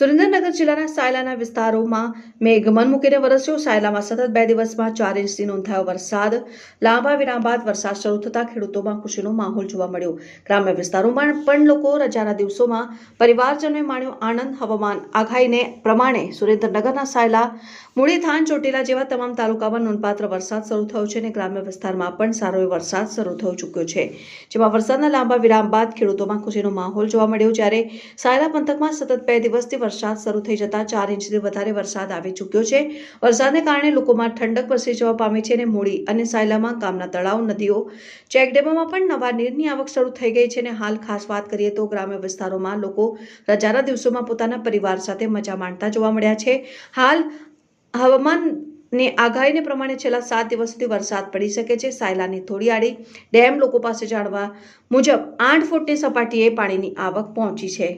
સુરેન્દ્રનગર જિલ્લાના સાયલાના વિસ્તારોમાં મેઘમન મૂકીને વરસ્યો. સાયલામાં સતત બે દિવસમાં ચાર ઇંચથી નોંધાયો વરસાદ. લાંબા વિરામ બાદ વરસાદ શરૂ થતાં ખેડૂતોમાં ખુશીનો માહોલ જોવા મળ્યો. ગ્રામ્ય વિસ્તારોમાં પણ લોકો રજાના દિવસોમાં પરિવારજનોએ માણ્યો આનંદ. હવામાન આગાહીને પ્રમાણે સુરેન્દ્રનગરના સાયલા, મૂળી થાન, ચોટીલા જેવા તમામ તાલુકામાં નોંધપાત્ર વરસાદ શરૂ થયો છે અને ગ્રામ્ય વિસ્તારમાં પણ સારો એવો વરસાદ શરૂ થઈ ચૂક્યો છે. જેમાં વરસાદના લાંબા વિરામ બાદ ખેડૂતોમાં ખુશીનો માહોલ જોવા મળ્યો. જ્યારે સાયલા પંથકમાં સતત બે દિવસથી વરસાદ શરૂ થઈ જતા ચાર ઇંચથી વધારે વરસાદ આવી ચૂક્યો છે. વરસાદને કારણે લોકોમાં ઠંડક પ્રસરી જવા પામી છે અને મૂળી અને સાયલામાં ગામના તળાવ, નદીઓ, ચેકડેમોમાં પણ નવા નીરની આવક શરૂ થઈ ગઈ છે અને હાલ ખાસ વાત કરીએ તો ગ્રામ્ય વિસ્તારોમાં લોકો રજાના દિવસોમાં પોતાના પરિવાર સાથે મજા માણતા જોવા મળ્યા છે. હાલ હવામાનની આગાહીને પ્રમાણે છેલ્લા સાત દિવસ સુધી વરસાદ પડી શકે છે. સાયલાની થોડી આડી ડેમ લોકો પાસે જાણવા મુજબ આઠ ફૂટની સપાટીએ પાણીની આવક પહોંચી છે.